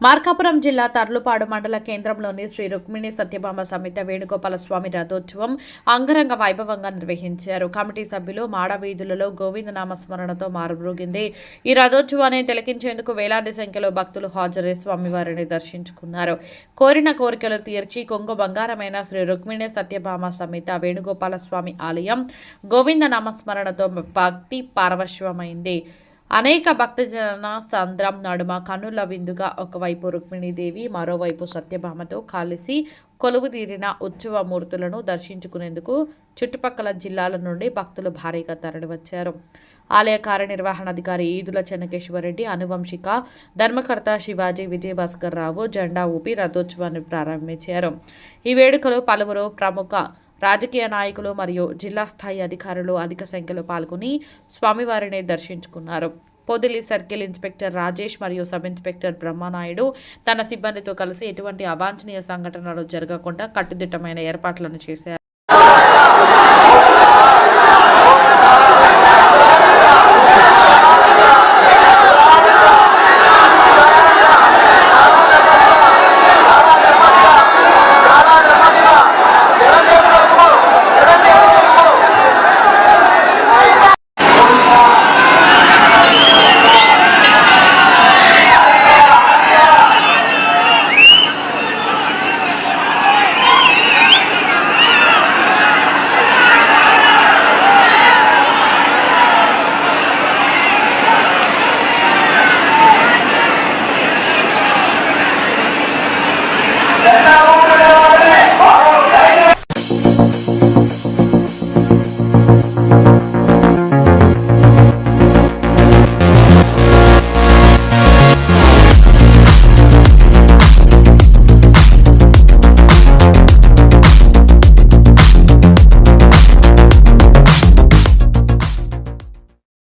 మార్కాపురం జిల్లా తర్లుపాడు మండల కేంద్రంలోని శ్రీ రుక్మిణి సత్యభామ సమేత వేణుగోపాల స్వామి రథోత్సవం అంగరంగ వైభవంగా నిర్వహించారు. కమిటీ సభ్యులు మాడ వీధులలో గోవింద నామస్మరణతో ఈ రథోత్సవాన్ని తిలకించేందుకు వేలాది సంఖ్యలో భక్తులు హాజరై స్వామివారిని దర్శించుకున్నారు. కోరిన కోరికలు తీర్చి కొంగు బంగారమైన శ్రీ రుక్మిణి సత్యభామ సమేత వేణుగోపాల స్వామి ఆలయం గోవింద నామస్మరణతో భక్తి పార్వశ్వమైంది అనేక భక్తజన సంద్రం నడుమ కన్నుల విందుగా ఒకవైపు రుక్మిణీదేవి మరోవైపు సత్యభామతో కలిసి కొలువు తీరిన ఉత్సవ మూర్తులను దర్శించుకునేందుకు చుట్టుపక్కల జిల్లాల నుండి భక్తులు భారీగా తరలివచ్చారు. ఆలయ కార్యనిర్వహణాధికారి ఈదుల చెన్నకేశ్వరరెడ్డి అనువంశిక ధర్మకర్త శివాజీ విజయభాస్కర్ రావు జెండా ఊపి రథోత్సవాన్ని ప్రారంభించారు. ఈ వేడుకలో పలువురు ప్రముఖ రాజకీయ నాయకులు మరియు జిల్లా స్థాయి అధికారులు అధిక సంఖ్యలో పాల్గొని స్వామివారిని దర్శించుకున్నారు. పొదిలి సర్కిల్ ఇన్స్పెక్టర్ రాజేష్ మరియు సబ్ ఇన్స్పెక్టర్ బ్రహ్మనాయుడు తన సిబ్బందితో కలిసి ఎటువంటి అవాంఛనీయ సంఘటనలు జరగకుండా కట్టుదిట్టమైన ఏర్పాట్లను చేశారు.